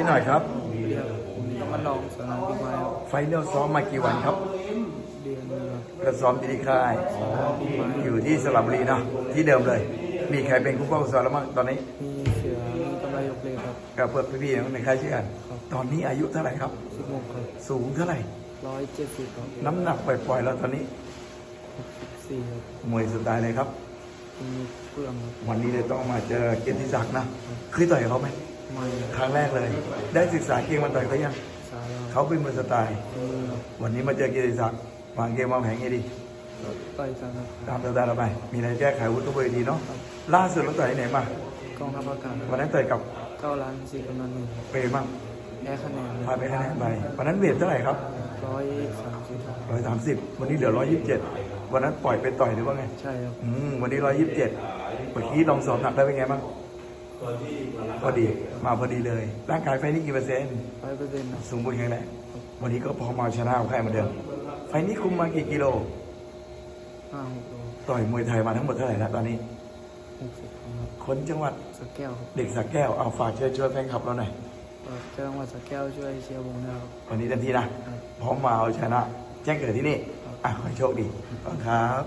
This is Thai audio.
นี่หน่อยครับเดี๋ยวมันลองสนามบิ๊กไม้ครับไฟเนลซ้อมมากี่วันครับเดือนหนึงครับก็ซ้อมที่ค่ายอยู่ที่สระบุรีเนาะที่เดิมเลย มีใครเป็นผู้ป้องกันแล้วมั้งตอนนี้มีเสือมีกำไรยกเลยครับกับเพื่อนพี่ๆในค่ายเชื่อกันครับตอนนี้อายุเท่าไหร่ครับสิบโมงครับสูงเท่าไหร่ร้อยเจ็ดสิบครับน้ำหนักปล่อยๆแล้วตอนนี้สี่ครับมวยสไตล์เลยครับมีเปลืองครับวันนี้เลยต้องมาเจอเกียรติศักดิ์นะเคยต่อยกับเขาไหมไม่ ครั้งแรกเลย ได้ศึกษาเกมมันต่อยเขายังสายครับเขาเป็นมือสไตล์มือครับวันนี้มาเจอเกียรติศักดิ์วางเกมวางแผนไงดีต่อยกันครับตามสไตล์เราไปมีอะไรแก้ไขวุฒิเวทีเนาะล่าสุดเราต่อยที่ไหนมากองทัพอากาศวันนั้นต่อยกับเก้าล้านสี่กำนันหนึ่งครับเปย์มั่งแพ้คะแนนพาไปคะแนนไปวันนั้นเวทเท่าไหร่ครับร้อยสามสิบครับร้อยสามสิบวันนี้เหลือร้อยยี่สิบเจ็ดวันนั้นปล่อยไปต่อยหรือว่าไง ใช่ครับ อืม วันนี้ร้อยยี่สิบเจ็ดเมื่อกี้ลองสอบหนักได้เป็นไงบ้าง พอดีมาพอดีเลย ร่างกายไฟนี้กี่เปอร์เซ็นต์ร้อยเปอร์เซ็นต์ครับสมบูรณ์แข็งแรงวันนี้ก็พอมาชนะเอาแพ้เหมือนเดิม ไฟนี้คุมมากี่กิโลห้าหกโลต่อยมวยไทยมาทั้งหมดเท่าไหร่แล้วตอนนี้หกสิบครับคนจังหวัดสักแก้วครับเด็กสักแก้วเอาฝากเชิญชวนแฟนคลับเราหน่อยเอ่อจังหวัดสักแก้วช่วยเชียร์วงนะครับวันนี้เต็มที่นะพร้อมมาเอาชนะ แจ้งเกิดที่นี่อะขอให้โชคดีขอบคุณครับ